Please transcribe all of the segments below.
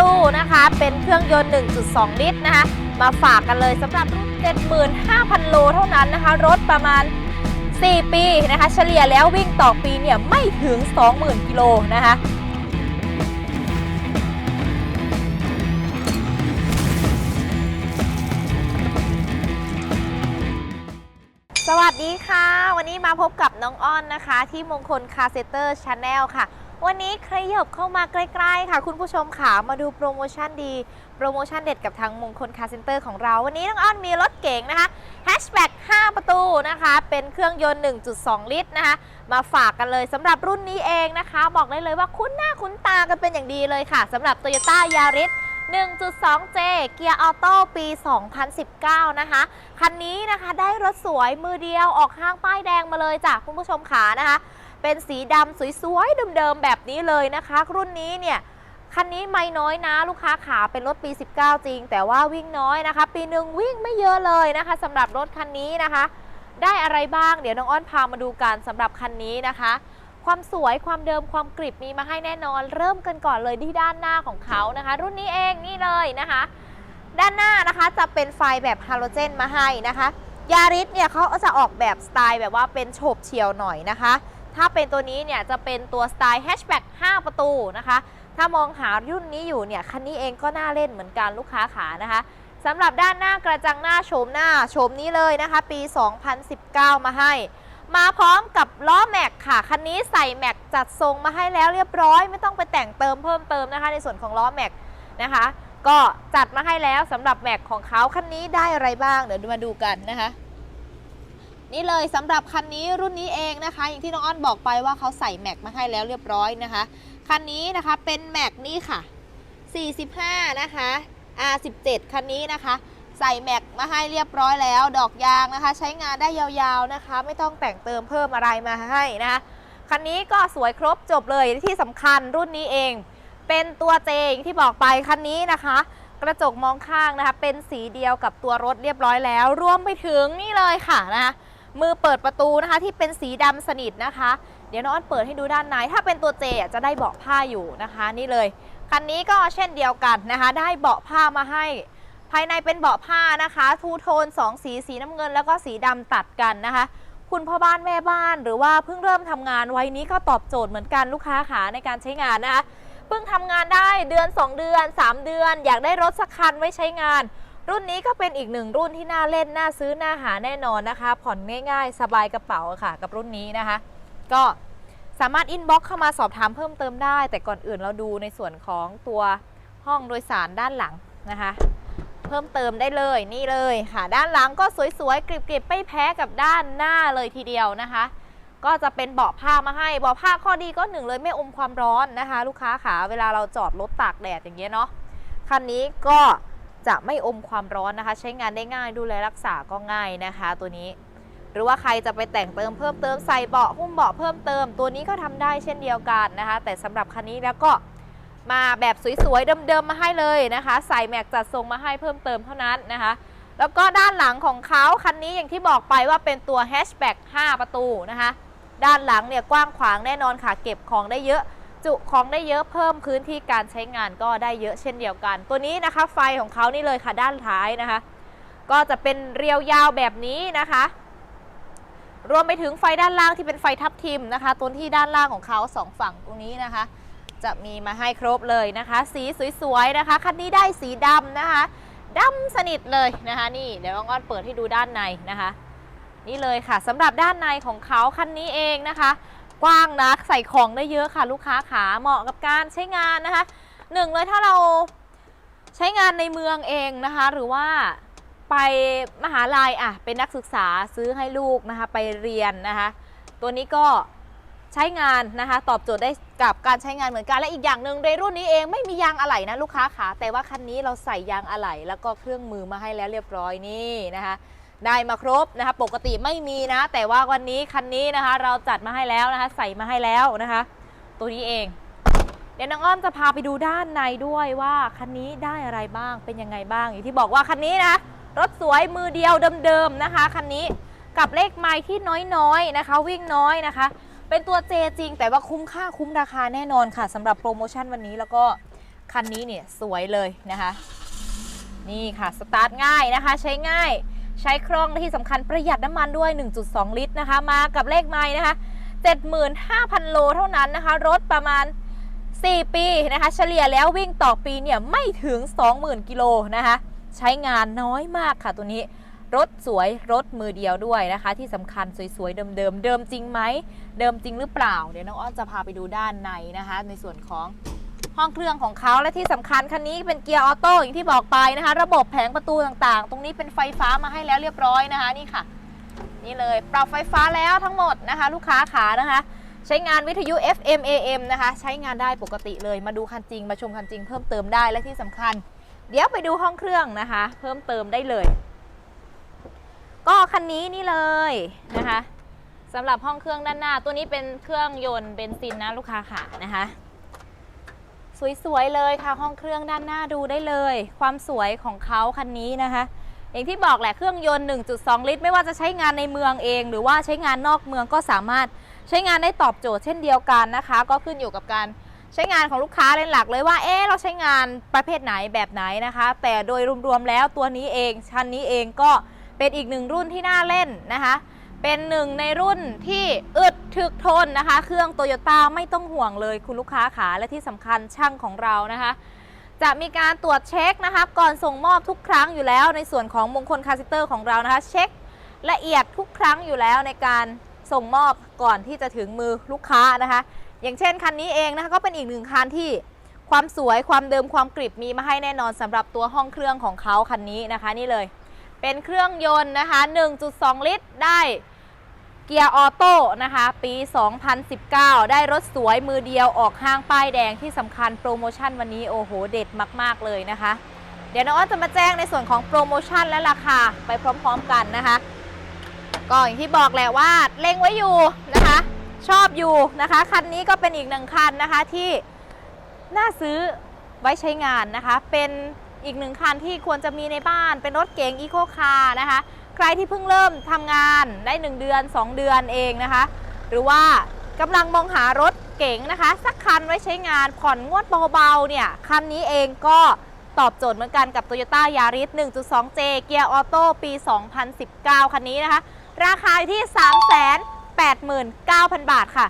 ตูนะคะ เป็นเครื่องยนต์ 1.2 ลิตรนะคะ มาฝากกันเลยสำหรับรุ่น 75,000 โลเท่านั้นนะคะ รถประมาณ 4 ปีนะคะ เฉลี่ยแล้ววิ่งต่อปีเนี่ยไม่ถึง 20,000 กิโลนะคะสวัสดีค่ะ วันนี้มาพบกับน้องอ้อนนะคะ ที่มงคลคาเซเตอร์ชาแนลค่ะ วันนี้ใครหยบเข้ามาใกล้ๆค่ะ คุณผู้ชมค่ะมาดูโปรโมชั่นดี โปรโมชั่นเด็ดกับทางมงคลคาเซนเตอร์ของเรา วันนี้น้องอ้อนมีรถเก๋งนะคะแฮชแบ็ก5ประตูนะคะ เป็นเครื่องยนต์ 1.2 ลิตรนะคะ มาฝากกันเลยสำหรับรุ่นนี้เองนะคะ บอกได้เลยว่าคุ้นหน้าคุ้นตากันเป็นอย่างดีเลยค่ะสำหรับ Toyota Yaris 1.2J เกียร์ออโต้ปี 2019 นะคะ คันนี้นะคะได้รถสวยมือเดียวออกห้างป้ายแดงมาเลยจ้ะคุณผู้ชมขานะคะ เป็นสีดำสวยๆเดิมๆแบบนี้เลยนะคะ รุ่นนี้เนี่ยคันนี้ไม่น้อยนะลูกค้าขาเป็นรถปี 19 จริง แต่ว่าวิ่งน้อยนะคะ ปีหนึ่งวิ่งไม่เยอะเลยนะคะสำหรับรถคันนี้นะคะ ได้อะไรบ้างเดี๋ยวน้องอ้อนพามาดูกันสำหรับคันนี้นะคะ ความสวยความเดิมความกริบมีมาให้แน่นอน เริ่มกันก่อนเลยที่ด้านหน้าของเขานะคะ รุ่นนี้เองนี่เลยนะคะ ด้านหน้านะคะจะเป็นไฟแบบฮาโลเจนมาให้นะคะยาริสเนี่ยเขาจะออกแบบสไตล์แบบว่าเป็นโฉบเฉียวหน่อยนะคะ ถ้าเป็นตัวนี้เนี่ยจะเป็นตัวสไตล์แฮชแบ็ก5ประตูนะคะ ถ้ามองหารุ่นนี้อยู่เนี่ยคันนี้เองก็น่าเล่นเหมือนกันลูกค้าขานะคะสำหรับด้านหน้ากระจังหน้าโฉมหน้าโฉมนี้เลยนะคะ ปี 2019 มาให้ มาพร้อมกับล้อแม็กค่ะ คันนี้ใส่แม็กจัดทรงมาให้แล้วเรียบร้อย ไม่ต้องไปแต่งเติมเพิ่มเติมนะคะ ในส่วนของล้อแม็กนะคะ ก็จัดมาให้แล้วสำหรับแม็กของเขาคันนี้ได้อะไรบ้างเดี๋ยวมาดูกันนะคะ นี่เลยสำหรับคันนี้รุ่นนี้เองนะคะ อย่างที่น้องอ้อนบอกไปว่าเขาใส่แม็กมาให้แล้วเรียบร้อยนะคะ คันนี้นะคะเป็นแม็กนี่ค่ะ 45 นะคะ R17 คันนี้นะคะ ใส่แม็กมาให้เรียบร้อยแล้ว ดอกยางนะคะ ใช้งานได้ยาวๆนะคะ ไม่ต้องแต่งเติมเพิ่มอะไรมาให้นะคะ คันนี้ก็สวยครบจบเลยที่สำคัญรุ่นนี้เอง เป็นตัวเจงที่บอกไปคันนี้นะคะ กระจกมองข้างนะคะ เป็นสีเดียวกับตัวรถเรียบร้อยแล้ว รวมไปถึงนี่เลยค่ะนะคะ มือเปิดประตูนะคะ ที่เป็นสีดำสนิทนะคะ เดี๋ยวน้องอ้อนเปิดให้ดูด้านใน ถ้าเป็นตัวเจจะได้เบาะผ้าอยู่นะคะ นี่เลยคันนี้ก็เช่นเดียวกันนะคะ ได้เบาะผ้ามาให้ ภายในเป็นเบาะผ้านะคะทูโทน2สีสีน้ำเงินแล้วก็สีดำตัดกันนะคะคุณพ่อบ้านแม่บ้านหรือว่าเพิ่งเริ่มทำงานวัยนี้ก็ตอบโจทย์เหมือนกันลูกค้าขาในการใช้งานนะคะเพิ่งทำงานได้เดือน 2 เดือน 3 เดือน อยากได้รถสักคันไว้ใช้งาน รุ่นนี้ก็เป็นอีกหนึ่งรุ่นที่น่าเล่น น่าซื้อ น่าหาแน่นอนนะคะ ผ่อนง่ายๆ สบายกระเป๋าค่ะ กับรุ่นนี้นะคะ ก็สามารถอินบ็อกเข้ามาสอบถามเพิ่มเติมได้ แต่ก่อนอื่นเราดูในส่วนของตัวห้องโดยสารด้านหลังนะคะ เพิ่มเติมได้เลยนี่เลยค่ะ ด้านหลังก็สวยๆกริบๆไม่แพ้กับด้านหน้าเลยทีเดียวนะคะ ก็จะเป็นเบาะผ้ามาให้เบาะผ้าข้อดีก็หนึ่งเลยไม่อมความร้อนนะคะ ลูกค้าขาเวลาเราจอดรถตากแดดอย่างเงี้ยเนาะคันนี้ก็ จะไม่อมความร้อนนะคะ ใช้งานได้ง่ายดูแลรักษาก็ง่ายนะคะ ตัวนี้ หรือว่าใครจะไปแต่งเติมเพิ่มเติมใส่เบาะหุ้มเบาะเพิ่มเติม ตัวนี้ก็ทำได้เช่นเดียวกันนะคะ แต่สำหรับคันนี้แล้วก็มาแบบสวยๆเดิมๆมาให้เลยนะคะ ใส่แม็กจัดทรงมาให้เพิ่มเติมเท่านั้นนะคะ แล้วก็ด้านหลังของเขาคันนี้อย่างที่บอกไปว่าเป็นตัวแฮชแบ็ก5ประตูนะคะ ด้านหลังเนี่ยกว้างขวางแน่นอนค่ะ เก็บของได้เยอะ จุของได้เยอะเพิ่มพื้นที่การใช้งานก็ได้เยอะเช่นเดียวกัน ตัวนี้นะคะไฟของเขานี่เลยค่ะด้านท้ายนะคะ ก็จะเป็นเรียวยาวแบบนี้นะคะ รวมไปถึงไฟด้านล่างที่เป็นไฟทับทิมนะคะตัวที่ด้านล่างของเขาสองฝั่งตรงนี้นะคะ จะมีมาให้ครบเลยนะคะ สีสวยๆนะคะคันนี้ได้สีดำนะคะดำสนิทเลยนะคะ นี่เดี๋ยวน้องอ้อนเปิดให้ดูด้านในนะคะ นี่เลยค่ะสำหรับด้านในของเขาคันนี้เองนะคะ กว้างนะใส่ของได้เยอะค่ะลูกค้าขาเหมาะกับการใช้งานนะคะหนึ่งเลยถ้าเราใช้งานในเมืองเองนะคะ หรือว่าไปมหาลัยอะเป็นนักศึกษาซื้อให้ลูกนะคะไปเรียนนะคะ ตัวนี้ก็ใช้งานนะคะ ตอบโจทย์ได้กับการใช้งานเหมือนกันและอีกอย่างหนึ่งในรุ่นนี้เองไม่มียางอะไหล่นะลูกค้าขาแต่ว่าคันนี้เราใส่ยางอะไหล่แล้วก็เครื่องมือมาให้แล้วเรียบร้อยนี่นะคะ ได้มาครบนะคะ ปกติไม่มีนะ แต่ว่าวันนี้คันนี้นะคะ เราจัดมาให้แล้วนะคะ ใส่มาให้แล้วนะคะ ตัวนี้เอง เดี๋ยวน้องอ้อมจะพาไปดูด้านในด้วยว่าคันนี้ได้อะไรบ้างเป็นยังไงบ้าง อย่างที่บอกว่าคันนี้นะรถสวยมือเดียวเดิมๆนะคะคันนี้กับเลขไม้ที่น้อยๆนะคะ วิ่งน้อยนะคะ เป็นตัวเจจริง แต่ว่าคุ้มค่าคุ้มราคาแน่นอนค่ะสำหรับโปรโมชั่นวันนี้แล้วก็คันนี้เนี่ยสวยเลยนะคะ นี่ค่ะสตาร์ทง่ายนะคะ ใช้ง่าย ใช้คล่องและที่สำคัญประหยัดน้ำมันด้วย 1.2 ลิตรนะคะ มากับเลขไม้นะคะ 75,000 โลเท่านั้นนะคะ รถประมาณ 4 ปีนะคะ เฉลี่ยแล้ววิ่งต่อปีเนี่ยไม่ถึง 20,000 กิโลนะคะ ใช้งานน้อยมากค่ะตัวนี้รถสวยรถมือเดียวด้วยนะคะ ที่สำคัญสวยๆ เดิมๆ เดิมจริงไหม เดิมจริงหรือเปล่า เดี๋ยวน้องอ้อนจะพาไปดูด้านในนะคะ ในส่วนของ ห้องเครื่องของเขาและที่สำคัญคันนี้เป็นเกียร์ออโต้อย่างที่บอกไปนะคะ ระบบแผงประตูต่างๆ ตรงนี้เป็นไฟฟ้ามาให้แล้วเรียบร้อยนะคะนี่ค่ะ นี่เลยปรับไฟฟ้าแล้วทั้งหมดนะคะ ลูกค้าขานะคะ ใช้งานวิทยุ FM AM นะคะ ใช้งานได้ปกติเลยมาดูคันจริงมาชมคันจริงเพิ่มเติมได้และที่สำคัญ เดี๋ยวไปดูห้องเครื่องนะคะ เพิ่มเติมได้เลย ก็คันนี้นี่เลยนะคะสำหรับห้องเครื่องด้านหน้า ตัวนี้เป็นเครื่องยนต์เบนซินนะลูกค้าค่ะนะคะ สวยๆเลยค่ะ ห้องเครื่องด้านหน้าดูได้เลย ความสวยของเขาคันนี้นะคะ อย่างที่บอกแหละเครื่องยนต์ 1.2 ลิตร ไม่ว่าจะใช้งานในเมืองเอง หรือว่าใช้งานนอกเมืองก็สามารถใช้งานได้ตอบโจทย์เช่นเดียวกันนะคะ ก็ขึ้นอยู่กับการใช้งานของลูกค้าเป็นหลักเลยว่า เอ๊เราใช้งานประเภทไหนแบบไหนนะคะ แต่โดยรวมๆแล้วตัวนี้เอง ชั้นนี้เองก็เป็นอีกหนึ่งรุ่นที่น่าเล่นนะคะ เป็นหนึ่งในรุ่นที่อึดถึกทนนะคะ เครื่องโตโยต้าไม่ต้องห่วงเลยคุณลูกค้าขาและที่สำคัญช่างของเรานะคะ จะมีการตรวจเช็คนะคะ ก่อนส่งมอบทุกครั้งอยู่แล้ว ในส่วนของมงคลคาสิเตอร์ของเรานะคะ เช็คละเอียดทุกครั้งอยู่แล้วในการส่งมอบก่อนที่จะถึงมือลูกค้านะคะ อย่างเช่นคันนี้เองนะคะก็เป็นอีกหนึ่งคันที่ความสวยความเดิมความกริบมีมาให้แน่นอนสำหรับตัวห้องเครื่องของเขาคันนี้นะคะนี่เลย เป็นเครื่องยนต์นะคะ 1.2 ลิตรได้ เกียร์ออโต้นะคะ ปี 2019 ได้รถสวยมือเดียวออกห้างป้ายแดงที่สำคัญโปรโมชั่นวันนี้โอ้โหเด็ดมาก ๆ เลยนะคะ เดี๋ยวน้องอ้อนจะมาแจ้งในส่วนของโปรโมชั่นและราคาไปพร้อม ๆ กันนะคะ ก็อย่างที่บอกแหละว่าเล็งไว้อยู่นะคะ ชอบอยู่นะคะ คันนี้ก็เป็นอีกหนึ่งคันนะคะที่น่าซื้อไว้ใช้งานนะคะ เป็นอีกหนึ่งคันที่ควรจะมีในบ้านเป็นรถเก๋งอีโคคาร์นะคะ รที่เพิ่งเริ่มทำงานได้ 1 เดือน 2 เดือนเองนะคะ หรือว่ากำลังมองหารถเก๋งนะคะ สักคันไว้ใช้งานผ่อนงวดเบาๆเนี่ยคันนี้เองก็ตอบโจทย์เหมือนกันกับ Toyota Yaris 1.2J เกียร์ออโต้ปี 2019 คันนี้นะคะ ราคาอยู่ที่ 389,000 บาทค่ะ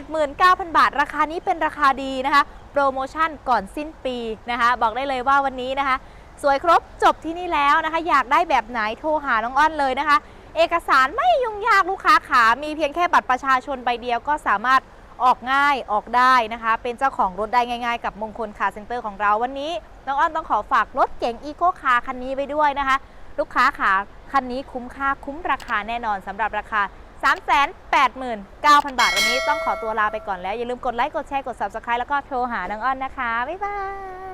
389,000 บาท ราคานี้เป็นราคาดีนะคะ โปรโมชั่นก่อนสิ้นปีนะคะ บอกได้เลยว่าวันนี้นะคะ สวยครบจบที่นี่แล้วนะคะ อยากได้แบบไหนโทรหาน้องอ้อนเลยนะคะ เอกสารไม่ยุ่งยากลูกค้าขา มีเพียงแค่บัตรประชาชนใบเดียวก็สามารถออกง่ายออกได้นะคะ เป็นเจ้าของรถได้ง่ายๆ กับมงคลคาร์เซ็นเตอร์ของเราวันนี้ น้องอ้อนต้องขอฝากรถเก๋งอีโคคาร์คันนี้ไปด้วยนะคะ ลูกค้าขาคันนี้คุ้มค่าคุ้มราคาแน่นอนสำหรับราคา 389,000 บาท วันนี้ต้องขอตัวลาไปก่อนแล้ว อย่าลืมกดไลค์กดแชร์กด Subscribe แล้วก็โทรหาน้องอ้อนนะคะ บ๊ายบาย